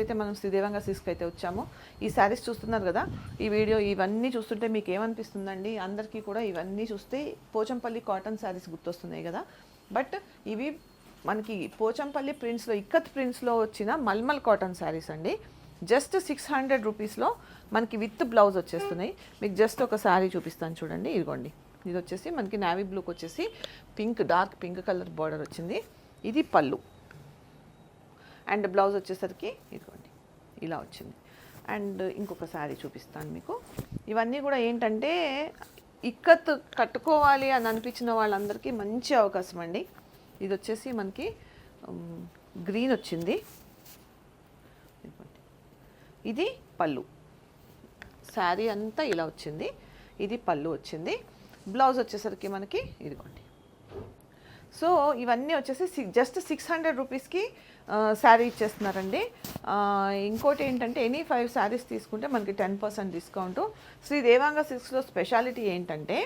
అయితే మనం శ్రీదేవంగా సిస్క్ అయితే వచ్చాము. ఈ శారీస్ చూస్తున్నారు కదా? ఈ వీడియో ఇవన్నీ చూస్తుంటే మీకు ఏమనిపిస్తుందండి అందరికీ కూడా ఇవన్నీ చూస్తే పోచంపల్లి కాటన్ శారీస్ గుర్తొస్తున్నాయి కదా? బట్ ఇవి మనకి పోచంపల్లి ప్రింట్స్లో ఇక్కత్ ప్రింట్స్లో వచ్చిన మల్మల్ కాటన్ శారీస్ అండి. జస్ట్ సిక్స్ హండ్రెడ్ రూపీస్లో మనకి విత్ బ్లౌజ్ వచ్చేస్తున్నాయి. మీకు జస్ట్ ఒక శారీ చూపిస్తాను చూడండి. ఇదిగోండి. ఇది వచ్చేసి మనకి నావీ బ్లూకి వచ్చేసి pink dark pink colour border వచ్చింది. ఇది పళ్ళు. అండ్ బ్లౌజ్ వచ్చేసరికి ఇదిగోండి ఇలా వచ్చింది. అండ్ ఇంకొక శారీ చూపిస్తాను మీకు. ఇవన్నీ కూడా ఏంటంటే ఇక్కత్ కట్టుకోవాలి అని అనిపించిన వాళ్ళందరికీ మంచి అవకాశం అండి. ఇది వచ్చేసి మనకి గ్రీన్ వచ్చింది. ఇది పళ్ళు. శారీ అంతా ఇలా వచ్చింది. ఇది పళ్ళు వచ్చింది. బ్లౌజ్ వచ్చేసరికి మనకి ఇదిగోండి. సో ఇవన్నీ వచ్చేసి జస్ట్ సిక్స్ హండ్రెడ్ రూపీస్కి శారీ ఇచ్చేస్తున్నారండి. ఇంకోటి ఏంటంటే ఎనీ ఫైవ్ శారీస్ తీసుకుంటే మనకి ten percent discount Shri Devanga సిక్స్లో స్పెషాలిటీ ఏంటంటే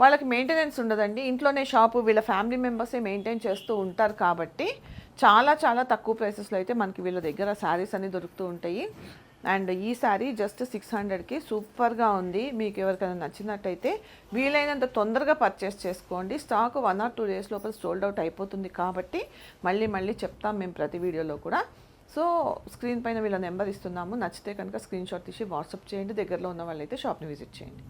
వాళ్ళకి మెయింటెనెన్స్ ఉండదండి. ఇంట్లోనే షాపు వీళ్ళ ఫ్యామిలీ మెంబర్సే మెయింటైన్ చేస్తూ ఉంటారు కాబట్టి చాలా చాలా తక్కువ ప్రైసెస్లో అయితే మనకి వీళ్ళ దగ్గర శారీస్ అన్ని దొరుకుతూ ఉంటాయి. అండ్ ఈ జస్ట్ సిక్స్ హండ్రెడ్కి సూపర్గా ఉంది. మీకు ఎవరికైనా నచ్చినట్టయితే వీలైనంత తొందరగా పర్చేస్ చేసుకోండి. Stock one or two days లోపల సోల్డ్ అవుట్ అయిపోతుంది కాబట్టి మళ్ళీ మళ్ళీ చెప్తాం మేము ప్రతి వీడియోలో కూడా. సో స్క్రీన్ పైన వీళ్ళ నెంబర్ ఇస్తున్నాము. నచ్చితే కనుక స్క్రీన్ షాట్ తీసి వాట్సాప్ చేయండి. దగ్గరలో ఉన్న వాళ్ళైతే షాప్ని విజిట్ చేయండి.